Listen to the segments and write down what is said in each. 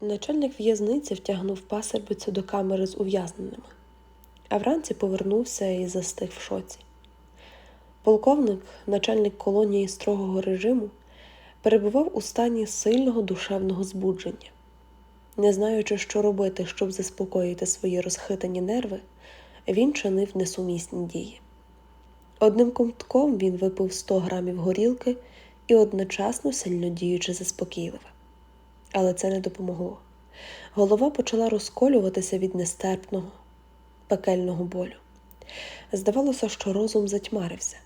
Начальник в'язниці втягнув пасербицю до камери з ув'язненими, а вранці повернувся і застиг в шоці. Полковник, начальник колонії строгого режиму, перебував у стані сильного душевного збудження. Не знаючи, що робити, щоб заспокоїти свої розхитані нерви, він чинив несумісні дії. Одним ковтком він випив 100 грамів горілки і одночасно сильно діючи заспокійливо. Але це не допомогло. Голова почала розколюватися від нестерпного, пекельного болю. Здавалося, що розум затьмарився,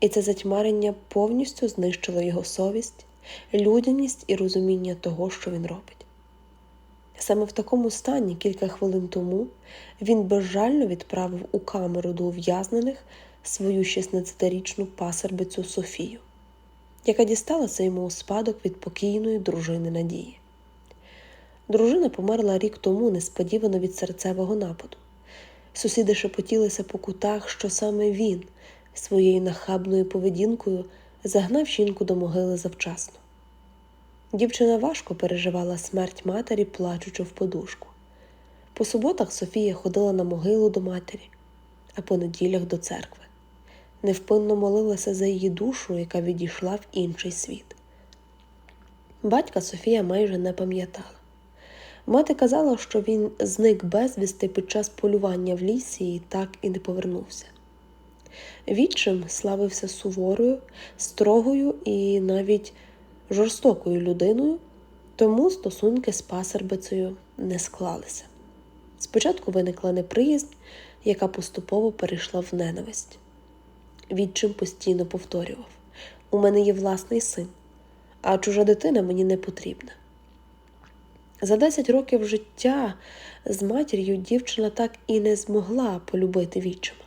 і це затьмарення повністю знищило його совість, людяність і розуміння того, що він робить. Саме в такому стані кілька хвилин тому він безжально відправив у камеру до ув'язнених свою 16-річну пасербицю Софію, яка дісталася йому у спадок від покійної дружини Надії. Дружина померла рік тому несподівано від серцевого нападу. Сусіди шепотілися по кутах, що саме він своєю нахабною поведінкою загнав жінку до могили завчасно. Дівчина важко переживала смерть матері, плачучи в подушку. По суботах Софія ходила на могилу до матері, а по неділях до церкви. Невпинно молилася за її душу, яка відійшла в інший світ. Батька Софія майже не пам'ятала. Мати казала, що він зник безвісти під час полювання в лісі і так і не повернувся. Відчим славився суворою, строгою і навіть жорстокою людиною, тому стосунки з пасербицею не склалися. Спочатку виникла неприязнь, яка поступово перейшла в ненависть. Відчим постійно повторював: у мене є власний син, а чужа дитина мені не потрібна. За 10 років життя з матір'ю дівчина так і не змогла полюбити відчима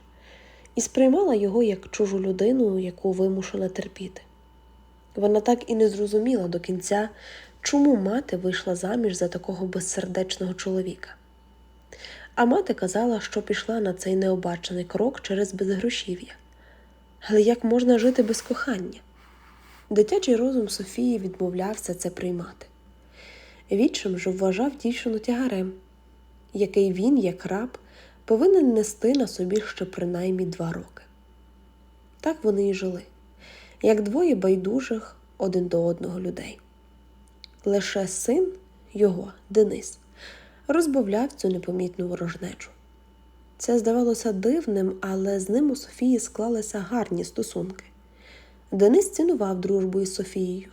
і сприймала його як чужу людину, яку вимушена терпіти. Вона так і не зрозуміла до кінця, чому мати вийшла заміж за такого безсердечного чоловіка. А мати казала, що пішла на цей необачений крок через безгрошів'я. Але як можна жити без кохання? Дитячий розум Софії відмовлявся це приймати. Відчим же вважав дівчину тягарем, який він, як раб, повинен нести на собі ще принаймні два роки. Так вони і жили, як двоє байдужих один до одного людей. Лише син його, Денис, розбавляв цю непомітну ворожнечу. Це здавалося дивним, але з ним у Софії склалися гарні стосунки. Денис цінував дружбу із Софією.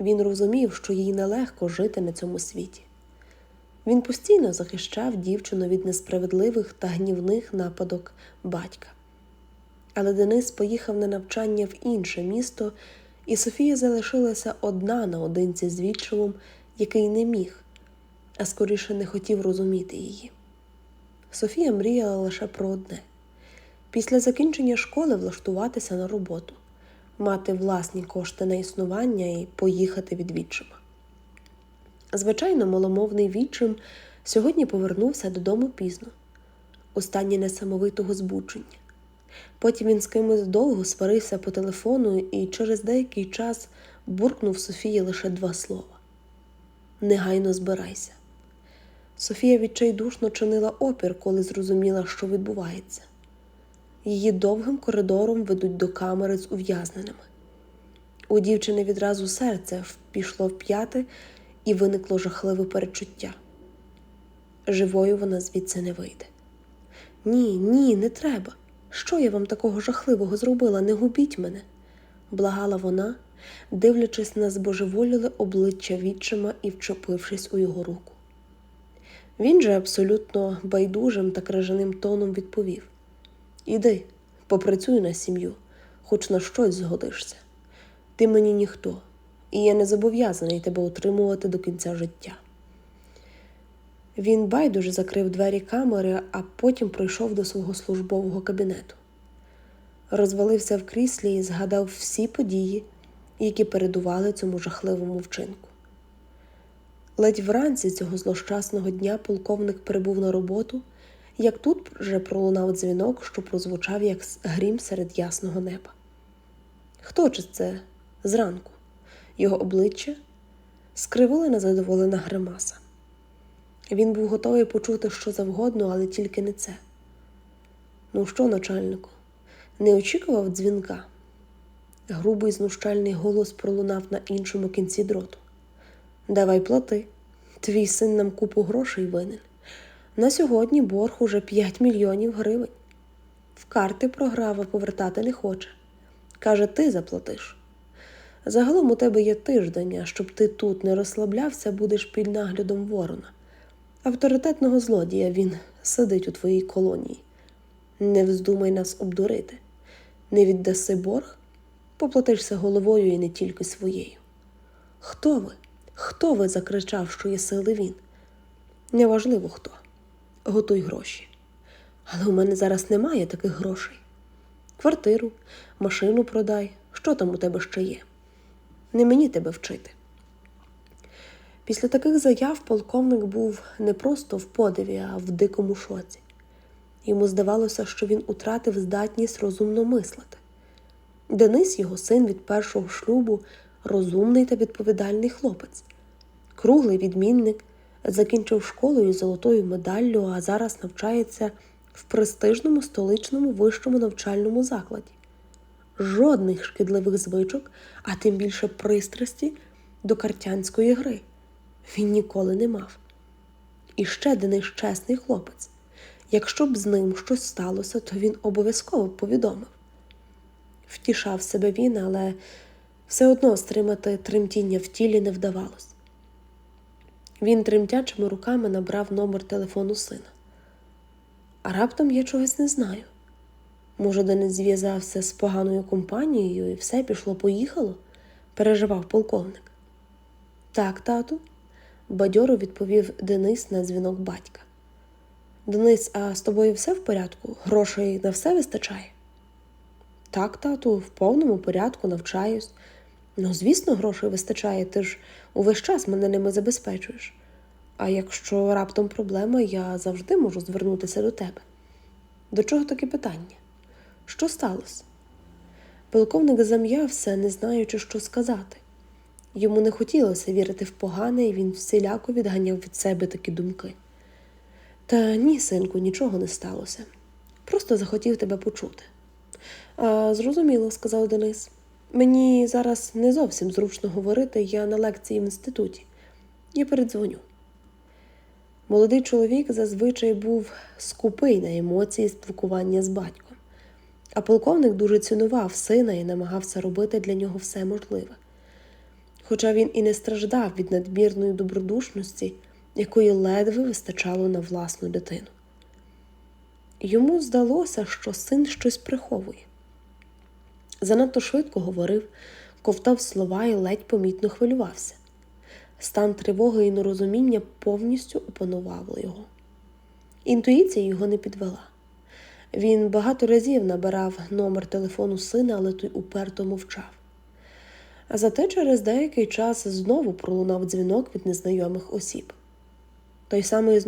Він розумів, що їй нелегко жити на цьому світі. Він постійно захищав дівчину від несправедливих та гнівних нападок батька. Але Денис поїхав на навчання в інше місто, і Софія залишилася одна наодинці з відчимом, який не міг, а скоріше не хотів розуміти її. Софія мріяла лише про одне після закінчення школи влаштуватися на роботу, мати власні кошти на існування і поїхати від відчима. Звичайно, маломовний відчим сьогодні повернувся додому пізно, у стані несамовитого збудження. Потім він з кимось довго сварився по телефону і через деякий час буркнув Софії лише два слова: Негайно збирайся. Софія відчайдушно чинила опір, коли зрозуміла, що відбувається. Її довгим коридором ведуть до камери з ув'язненими. У дівчини відразу серце пішло в п'яти і виникло жахливе перечуття. Живою вона звідси не вийде. Ні, ні, не треба. Що я вам такого жахливого зробила? Не губіть мене, благала вона, дивлячись на збожеволіле обличчя відчима і вчепившись у його руку. Він же абсолютно байдужим та крижаним тоном відповів Іди, попрацюй на сім'ю, хоч на щось згодишся. Ти мені ніхто, і я не зобов'язаний тебе утримувати до кінця життя. Він байдуже закрив двері камери, а потім прийшов до свого службового кабінету. Розвалився в кріслі і згадав всі події, які передували цьому жахливому вчинку. Ледь вранці цього злощасного дня полковник прибув на роботу, як тут вже пролунав дзвінок, що прозвучав як грім серед ясного неба. Хто чи це зранку? Його обличчя скривила незадоволена гримаса. Він був готовий почути що завгодно, але тільки не це. Ну що, начальнику, не очікував дзвінка? Грубий знущальний голос пролунав на іншому кінці дроту. Давай плати. Твій син нам купу грошей винен. На сьогодні борг уже 5 мільйонів гривень. В карти програв, а повертати не хоче. Каже, ти заплатиш. Загалом у тебе є тиждень, щоб ти тут не розслаблявся, будеш під наглядом ворона. Авторитетного злодія він сидить у твоїй колонії. Не вздумай нас обдурити. Не віддаси борг, поплатишся головою і не тільки своєю. Хто ви? Хто ви? закричав, що є сили він. Неважливо хто. Готуй гроші. Але у мене зараз немає таких грошей. Квартиру, машину продай, що там у тебе ще є. Не мені тебе вчити. Після таких заяв полковник був не просто в подиві, а в дикому шоці. Йому здавалося, що він утратив здатність розумно мислити. Денис, його син від першого шлюбу, розумний та відповідальний хлопець, круглий відмінник, закінчив школу із золотою медаллю, а зараз навчається в престижному столичному вищому навчальному закладі. Жодних шкідливих звичок, а тим більше пристрасті до картянської гри він ніколи не мав. І ще Денис чесний хлопець. Якщо б з ним щось сталося, то він обов'язково повідомив. Втішав себе він, але все одно стримати тремтіння в тілі не вдавалось. Він тремтячими руками набрав номер телефону сина. А раптом я чогось не знаю. Може, Денис зв'язався з поганою компанією і все пішло-поїхало, переживав полковник. Так, тату, бадьоро відповів Денис на дзвінок батька. Денис, а з тобою все в порядку? Грошей на все вистачає? Так, тату, в повному порядку навчаюсь. Ну, звісно, грошей вистачає, ти ж увесь час мене ними забезпечуєш. А якщо раптом проблема, я завжди можу звернутися до тебе. До чого таке питання? Що сталося? Полковник зам'явся, не знаючи, що сказати. Йому не хотілося вірити в погане, і він всіляко відганяв від себе такі думки. Та ні, синку, нічого не сталося. Просто захотів тебе почути. А, Зрозуміло, сказав Денис. Мені зараз не зовсім зручно говорити, я на лекції в інституті. Я передзвоню. Молодий чоловік зазвичай був скупий на емоції спілкування з батьком, а полковник дуже цінував сина і намагався робити для нього все можливе. Хоча він і не страждав від надмірної добродушності, якої ледве вистачало на власну дитину. Йому здалося, що син щось приховує. Занадто швидко говорив, ковтав слова і ледь помітно хвилювався. Стан тривоги і нерозуміння повністю опанував його. Інтуїція його не підвела. Він багато разів набирав номер телефону сина, але той уперто мовчав. А зате через деякий час знову пролунав дзвінок від незнайомих осіб. Той самий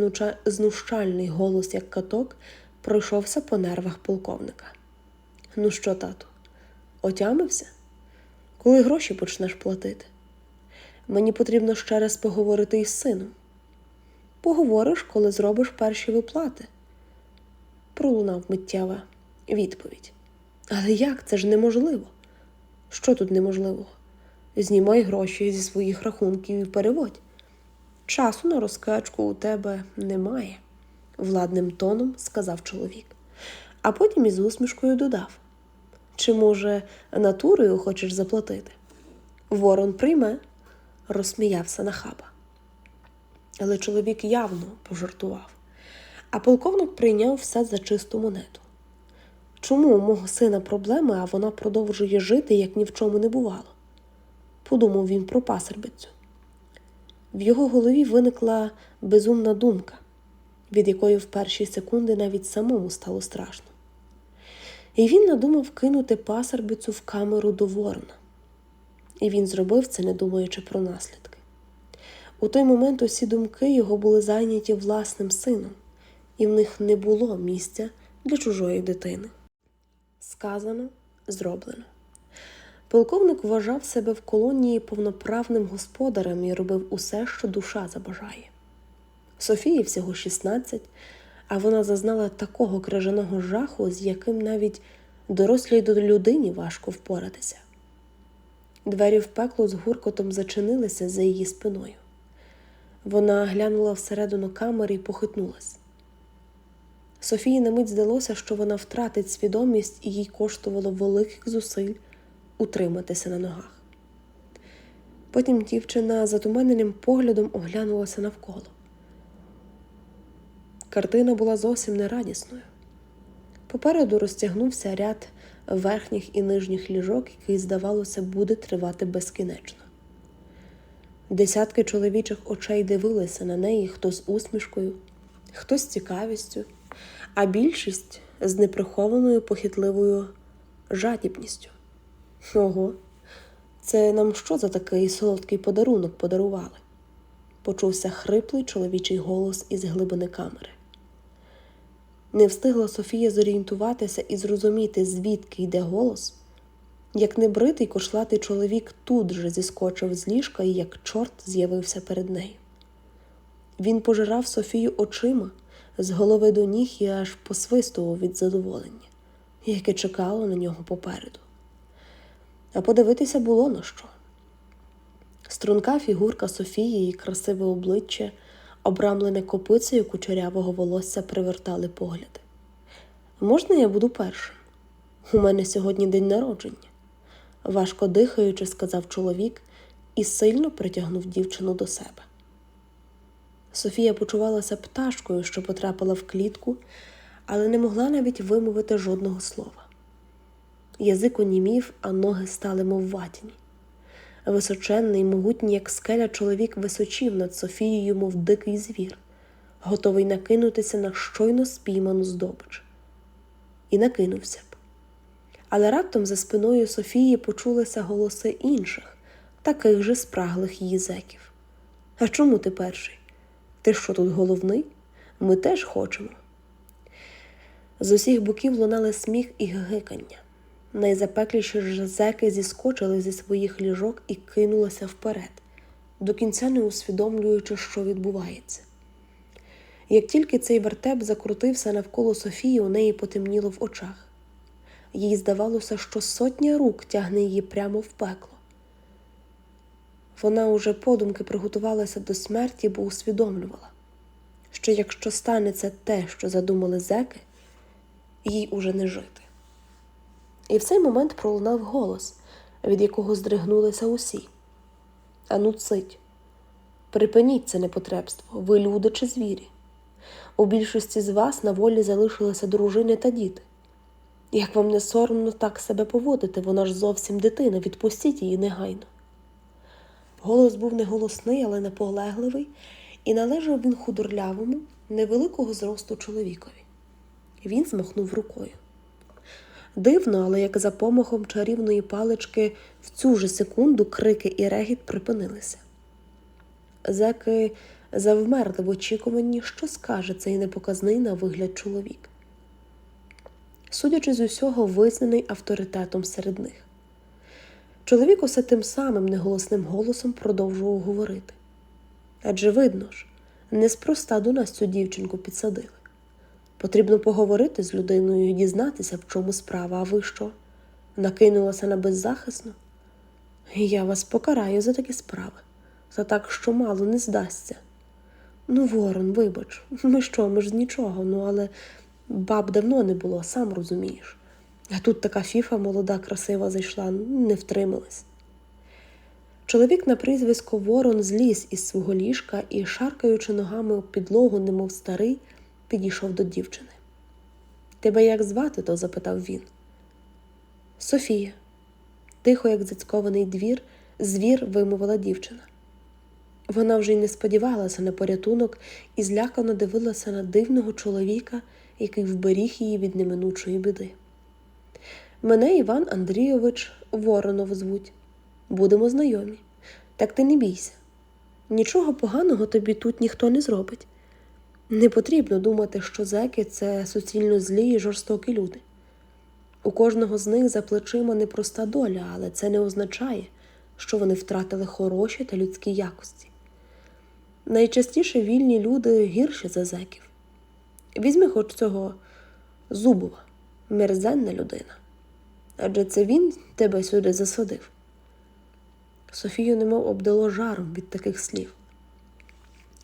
знущальний голос, як каток, пройшовся по нервах полковника. Ну що, тату, отямився? Коли гроші почнеш платити? Мені потрібно ще раз поговорити із сином. Поговориш, коли зробиш перші виплати. Пролунав миттєва відповідь. Але як це ж неможливо? Що тут неможливого? Знімай гроші зі своїх рахунків і переводь. Часу на розкачку у тебе немає, владним тоном сказав чоловік, а потім із усмішкою додав: Чи, може, натурою хочеш заплатити? Ворон прийме, розсміявся нахаба. Але чоловік явно пожартував, а полковник прийняв все за чисту монету. Чому у мого сина проблеми, а вона продовжує жити, як ні в чому не бувало? Подумав він про пасербицю. В його голові виникла безумна думка, від якої в перші секунди навіть самому стало страшно. І він надумав кинути пасербицю в камеру до ворона. І він зробив це, не думаючи про наслідки. У той момент усі думки його були зайняті власним сином, і в них не було місця для чужої дитини. Сказано, зроблено. Полковник вважав себе в колонії повноправним господарем і робив усе, що душа забажає. Софії всього 16, а вона зазнала такого крижаного жаху, з яким навіть дорослій до людині важко впоратися. Двері в пекло з гуркотом зачинилися за її спиною. Вона глянула всередину камери і похитнулась. Софії на мить здалося, що вона втратить свідомість і їй коштувало великих зусиль утриматися на ногах. Потім дівчина затуманеним поглядом оглянулася навколо. Картина була зовсім нерадісною. Попереду розтягнувся ряд верхніх і нижніх ліжок, який, здавалося, буде тривати безкінечно. Десятки чоловічих очей дивилися на неї хто з усмішкою, хто з цікавістю, а більшість з неприхованою похитливою жадібністю. Ого, це нам що за такий солодкий подарунок подарували? Почувся хриплий чоловічий голос із глибини камери. Не встигла Софія зорієнтуватися і зрозуміти, звідки йде голос, як небритий кошлатий чоловік тут же зіскочив з ліжка і як чорт з'явився перед нею. Він пожирав Софію очима з голови до ніг і аж посвистував від задоволення, яке чекало на нього попереду. А подивитися було на що. Струнка фігурка Софії і красиве обличчя, обрамлене копицею кучерявого волосся, привертали погляди. Можна я буду першим? У мене сьогодні день народження, важко дихаючи, сказав чоловік і сильно притягнув дівчину до себе. Софія почувалася пташкою, що потрапила в клітку, але не могла навіть вимовити жодного слова. Язик онімів, а ноги стали мов ватяні. Височенний, могутній, як скеля, чоловік височів над Софією, мов дикий звір, готовий накинутися на щойно спійману здобич. І накинувся б. Але раптом за спиною Софії почулися голоси інших, таких же спраглих її зеків. А чому ти перший? Ти що тут головний? Ми теж хочемо. З усіх боків лунали сміх і гикання. Найзапекліші ж зеки зіскочили зі своїх ліжок і кинулися вперед, до кінця не усвідомлюючи, що відбувається. Як тільки цей вертеп закрутився навколо Софії, у неї потемніло в очах. Їй здавалося, що сотня рук тягне її прямо в пекло. Вона уже подумки приготувалася до смерті, бо усвідомлювала, що якщо станеться те, що задумали зеки, їй уже не жити. І в цей момент пролунав голос, від якого здригнулися усі. Ану, цить, припиніть це непотребство, ви люди чи звірі. У більшості з вас на волі залишилися дружини та діти. Як вам не соромно так себе поводити, вона ж зовсім дитина, відпустіть її негайно. Голос був не голосний, але наполегливий, і належав він худорлявому, невеликого зросту чоловікові. Він змахнув рукою. Дивно, але як за помахом чарівної палички в цю ж секунду крики і регіт припинилися. Зеки завмерли в очікуванні, що скаже цей непоказний на вигляд чоловік. Судячи з усього, визнаний авторитетом серед них. Чоловік усе тим самим неголосним голосом продовжував говорити. Адже видно ж, неспроста до нас цю дівчинку підсадили. Потрібно поговорити з людиною і дізнатися, в чому справа, а ви що? Накинулася на беззахисну? Я вас покараю за такі справи, за так, що мало не здасться. Ну, Ворон, вибач, ми що, ми ж з нічого, ну але баб давно не було, сам розумієш. А тут така фіфа молода, красива зайшла, не втрималась. Чоловік на прізвисько Ворон зліз із свого ліжка і, шаркаючи ногами об підлогу, немов старий, підійшов до дівчини. Тебе як звати? то запитав він. Софія, тихо, як зацькований двір, звір вимовила дівчина. Вона вже й не сподівалася на порятунок і злякано дивилася на дивного чоловіка, який вберіг її від неминучої біди. Мене Іван Андрійович Воронов звуть. Будемо знайомі. Так ти не бійся. Нічого поганого тобі тут ніхто не зробить. Не потрібно думати, що зеки це суцільно злі і жорстокі люди. У кожного з них за плечима непроста доля, але це не означає, що вони втратили хороші та людські якості. Найчастіше вільні люди гірші за зеків. Візьми хоч цього Зубова, мерзенна людина. Адже це він тебе сюди засадив. Софію немов обдало жаром від таких слів.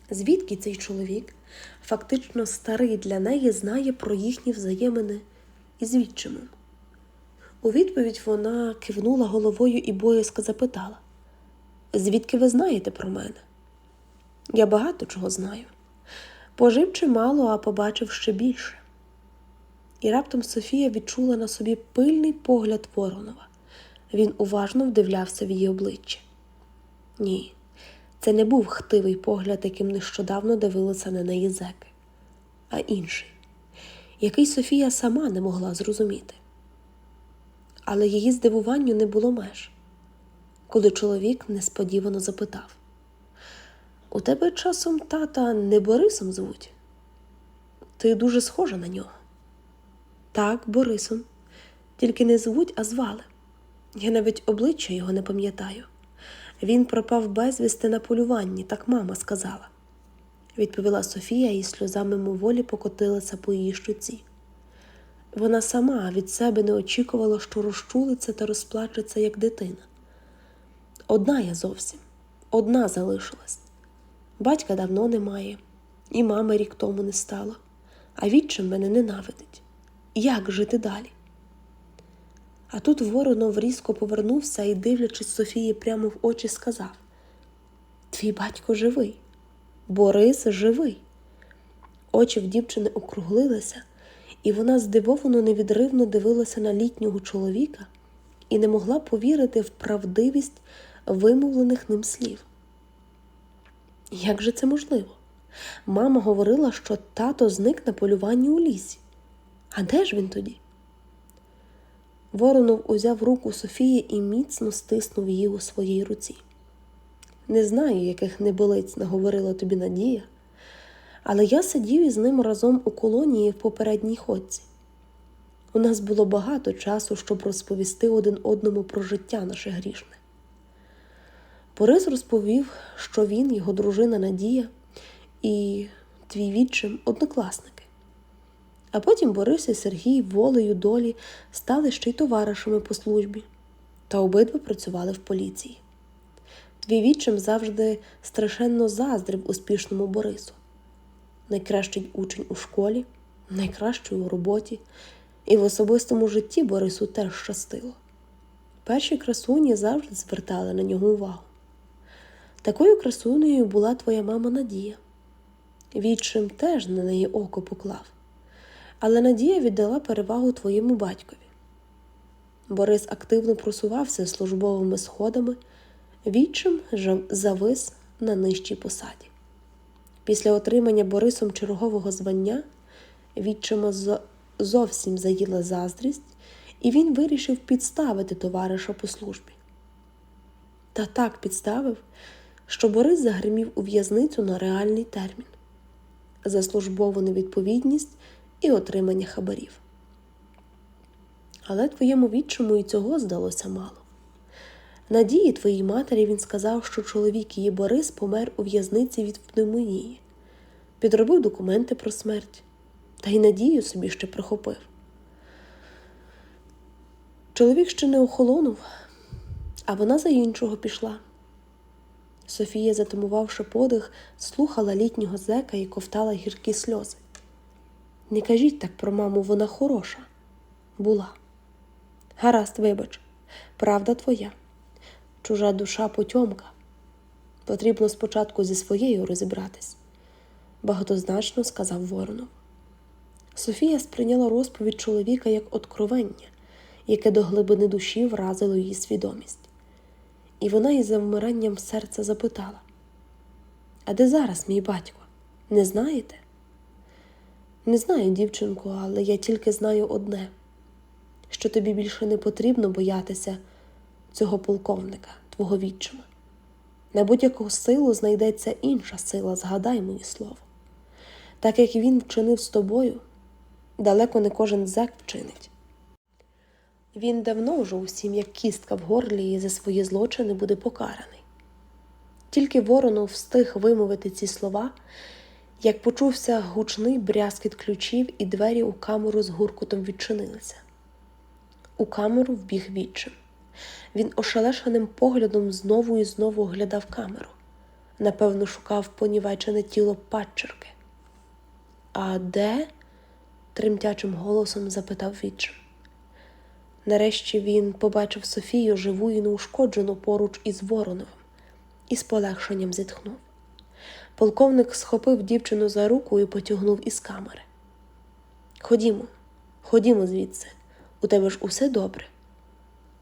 Звідки цей чоловік, фактично старий для неї, знає про їхні взаємини із відчимом? У відповідь вона кивнула головою і боязко запитала: Звідки ви знаєте про мене? Я багато чого знаю. Пожив чимало, а побачив ще більше. І раптом Софія відчула на собі пильний погляд Воронова. Він уважно вдивлявся в її обличчя. Ні, це не був хтивий погляд, яким нещодавно дивилися на неї зеки, а інший, який Софія сама не могла зрозуміти. Але її здивуванню не було меж, коли чоловік несподівано запитав: У тебе часом тата не Борисом звуть? Ти дуже схожа на нього. Так, Борисом, тільки не звуть, а звали. Я навіть обличчя його не пам'ятаю. Він пропав безвісти на полюванні, так мама сказала, відповіла Софія і сльозами моволі покотилася по її щуці. Вона сама від себе не очікувала, що розчулиться та розплачеться, як дитина. Одна я зовсім, одна залишилась. Батька давно немає, і мами рік тому не стало, а відчим мене ненавидить. Як жити далі? А тут Воронов різко повернувся і, дивлячись Софії прямо в очі, сказав: Твій батько живий, Борис живий. Очі в дівчини округлилися, і вона здивовано невідривно дивилася на літнього чоловіка і не могла повірити в правдивість вимовлених ним слів. Як же це можливо? Мама говорила, що тато зник на полюванні у лісі. А де ж він тоді? Воронов узяв руку Софії і міцно стиснув її у своїй руці. Не знаю, яких неболиць наговорила тобі Надія, але я сидів із ним разом у колонії в попередній ходці. У нас було багато часу, щоб розповісти один одному про життя наше грішне. Борис розповів, що він, його дружина Надія і твій відчим однокласники. А потім Борис і Сергій волею долі стали ще й товаришами по службі, та обидва працювали в поліції. Твій відчим завжди страшенно заздрив успішному Борису. Найкращий учень у школі, найкращий у роботі, і в особистому житті Борису теж щастило. Перші красуні завжди звертали на нього увагу. Такою красунею була твоя мама Надія. Відчим теж на неї око поклав але Надія віддала перевагу твоєму батькові. Борис активно просувався службовими сходами, відчим завис на нижчій посаді. Після отримання Борисом чергового звання відчима зовсім заїла заздрість, і він вирішив підставити товариша по службі. Та так підставив, що Борис загримів у в'язницю на реальний термін. За службову невідповідність і отримання хабарів. Але твоєму відчому і цього здалося мало. Надії твоїй матері він сказав, що чоловік її Борис помер у в'язниці від пневмонії, підробив документи про смерть, та й надію собі ще прихопив. Чоловік ще не охолонув, а вона за іншого пішла. Софія, затумувавши подих, слухала літнього зека і ковтала гіркі сльози. Не кажіть так про маму, вона хороша. Була. Гаразд, вибач, правда твоя, чужа душа потьомка. Потрібно спочатку зі своєю розібратись, багатозначно сказав Воронов. Софія сприйняла розповідь чоловіка як откровення, яке до глибини душі вразило її свідомість. І вона із завмиранням серця запитала: А де зараз мій батько? Не знаєте? Не знаю, дівчинко, але я тільки знаю одне, що тобі більше не потрібно боятися цього полковника, твого відчима. На будь-яку силу знайдеться інша сила, згадай мені слово. Так як він вчинив з тобою, далеко не кожен зек вчинить. Він давно вже усім, як кістка в горлі, і за свої злочини буде покараний. Тільки Воронов встиг вимовити ці слова, як почувся гучний брязкіт ключів, і двері у камеру з гуркутом відчинилися. У камеру вбіг відчим. Він ошелешеним поглядом знову і знову оглядав камеру. Напевно, шукав понівечене тіло падчерки. А де? тремтячим голосом запитав відчим. Нарешті він побачив Софію живу і неушкоджену поруч із Вороновим і з полегшенням зітхнув. Полковник схопив дівчину за руку і потягнув із камери. Ходімо, ходімо звідси, у тебе ж усе добре,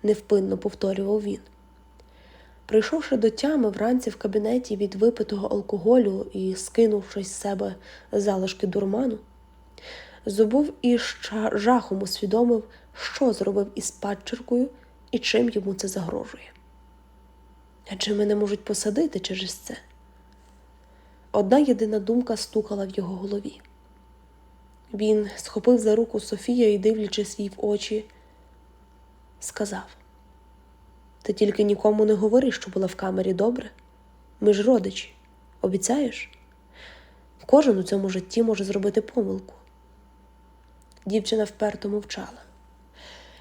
невпинно повторював він. Прийшовши до тями вранці в кабінеті від випитого алкоголю і скинувши з себе залишки дурману, Зубов із жахом усвідомив, що зробив із падчеркою і чим йому це загрожує. Адже мене можуть посадити через це. Одна єдина думка стукала в його голові. Він схопив за руку Софія і, дивлячись їй в очі, сказав: Ти тільки нікому не говори, що була в камері добре. Ми ж родичі, обіцяєш? Кожен у цьому житті може зробити помилку. Дівчина вперто мовчала.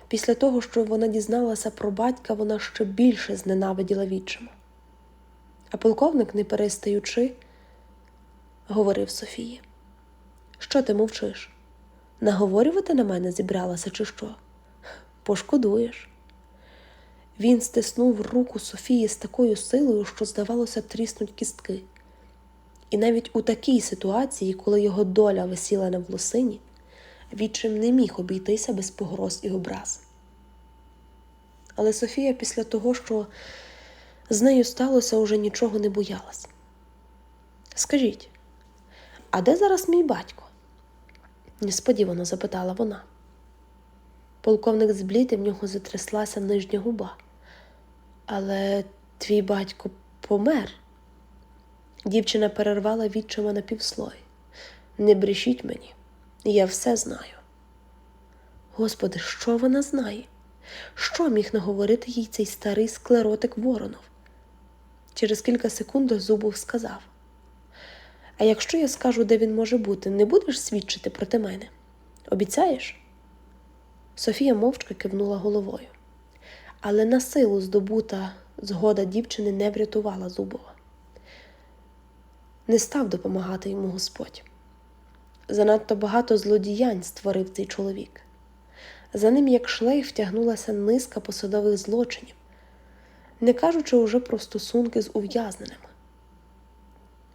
Після того, що вона дізналася про батька, вона ще більше зненавиділа відчима. А полковник, не перестаючи, говорив Софії: Що ти мовчиш? Наговорювати на мене зібралася, чи що? Пошкодуєш. Він стиснув руку Софії з такою силою, що, здавалося, тріснуть кістки. І навіть у такій ситуації, коли його доля висіла на волосині, відчим не міг обійтися без погроз і образ. Але Софія після того, що з нею сталося, уже нічого не боялась. Скажіть, а де зараз мій батько? несподівано запитала вона. Полковник зблід і в нього затряслася нижня губа. Але твій батько помер. Дівчина перервала відчима на півслой. Не брешіть мені, я все знаю. Господи, що вона знає? Що міг наговорити їй цей старий склеротик Воронов? Через кілька секунд Зубов сказав: А якщо я скажу, де він може бути, не будеш свідчити проти мене? Обіцяєш? Софія мовчки кивнула головою, але на силу здобута згода дівчини не врятувала Зубова. Не став допомагати йому Господь. Занадто багато злодіянь створив цей чоловік. За ним, як шлейф, тягнулася низка посадових злочинів, не кажучи уже про стосунки з ув'язненими.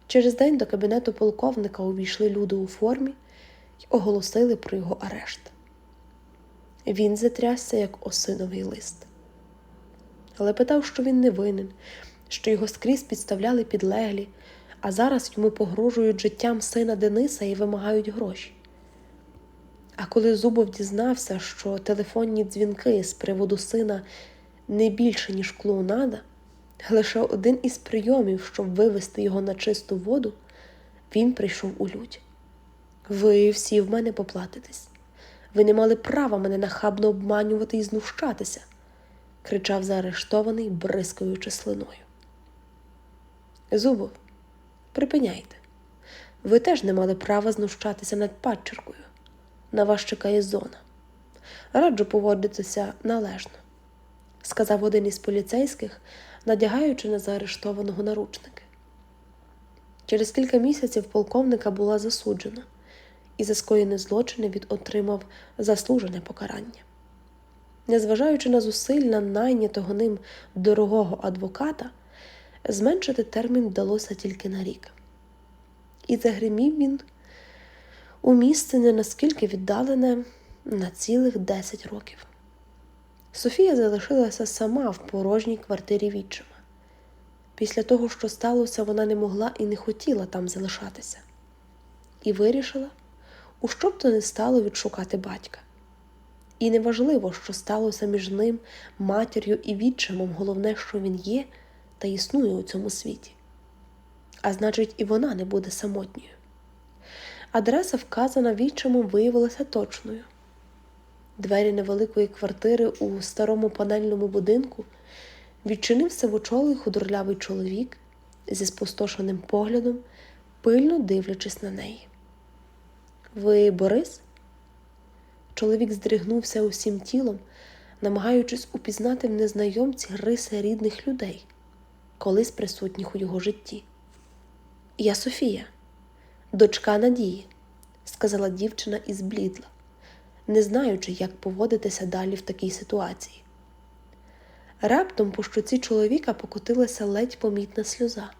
Через день до кабінету полковника увійшли люди у формі і оголосили про його арешт. Він затрясся, як осиновий лист, але питав, що він не винен, що його скрізь підставляли підлеглі, а зараз йому погрожують життям сина Дениса і вимагають гроші. А коли Зубов дізнався, що телефонні дзвінки з приводу сина не більше, ніж клоунада, лише один із прийомів, щоб вивести його на чисту воду, він прийшов у лють. Ви всі в мене поплатитесь. Ви не мали права мене нахабно обманювати і знущатися, кричав заарештований, бризкаючи слиною. Зубов, припиняйте. Ви теж не мали права знущатися над падчеркою на вас чекає зона. Раджу поводитися належно, сказав один із поліцейських, надягаючи на заарештованого наручники. Через кілька місяців полковника була засуджена і за скоєні злочини він отримав заслужене покарання. Незважаючи на зусилля найнятого ним дорогого адвоката, зменшити термін вдалося тільки на рік. І загримів він у місце не наскільки віддалене на цілих 10 років. Софія залишилася сама в порожній квартирі відчима. Після того, що сталося, вона не могла і не хотіла там залишатися, і вирішила, у що б то не стало відшукати батька. І неважливо, що сталося між ним, матір'ю і відчимом, головне, що він є та існує у цьому світі. А значить, і вона не буде самотньою. Адреса, вказана відчимом, виявилася точною. Двері невеликої квартири у старому панельному будинку відчинив сивочолий худорлявий чоловік зі спустошеним поглядом, пильно дивлячись на неї. Ви Борис? Чоловік здригнувся усім тілом, намагаючись упізнати в незнайомці риси рідних людей, колись присутніх у його житті. Я Софія, дочка Надії, сказала дівчина і зблідла, не знаючи, як поводитися далі в такій ситуації. Раптом по щоці чоловіка покотилася ледь помітна сльоза.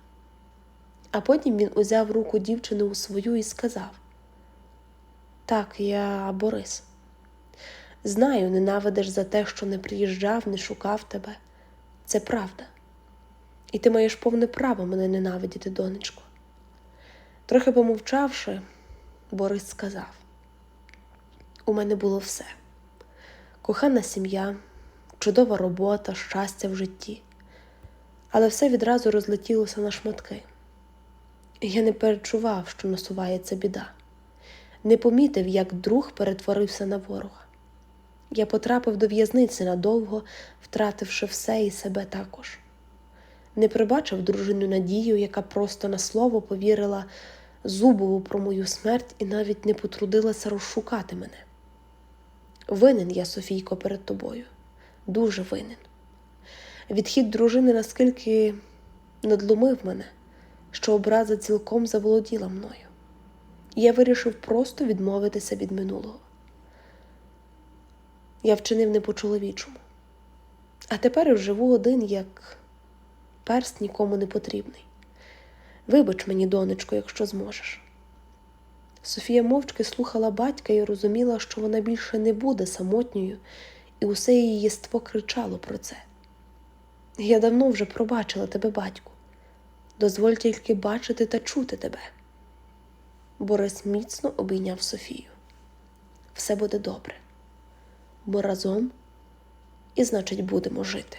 А потім він узяв руку дівчини у свою і сказав: Так, я Борис. Знаю, ненавидиш за те, що не приїжджав, не шукав тебе. Це правда. І ти маєш повне право мене ненавидіти, донечко. Трохи помовчавши, Борис сказав: У мене було все: кохана сім'я, чудова робота, щастя в житті. Але все відразу розлетілося на шматки. Я не перечував, що насувається біда, не помітив, як друг перетворився на ворога. Я потрапив до в'язниці надовго, втративши все і себе також. Не прибачив дружину Надію, яка просто на слово повірила Зубову про мою смерть і навіть не потрудилася розшукати мене. Винен я, Софійко, перед тобою, дуже винен. Відхід дружини наскільки надломив мене, що образа цілком заволоділа мною. Я вирішив просто відмовитися від минулого. Я вчинив не по-чоловічому. А тепер живу один, як перст нікому не потрібний. Вибач мені, донечко, якщо зможеш. Софія мовчки слухала батька і розуміла, що вона більше не буде самотньою, і усе її єство кричало про це. Я давно вже пробачила тебе, батьку. Дозволь тільки бачити та чути тебе. Борис міцно обійняв Софію. Все буде добре, бо разом і, значить, будемо жити.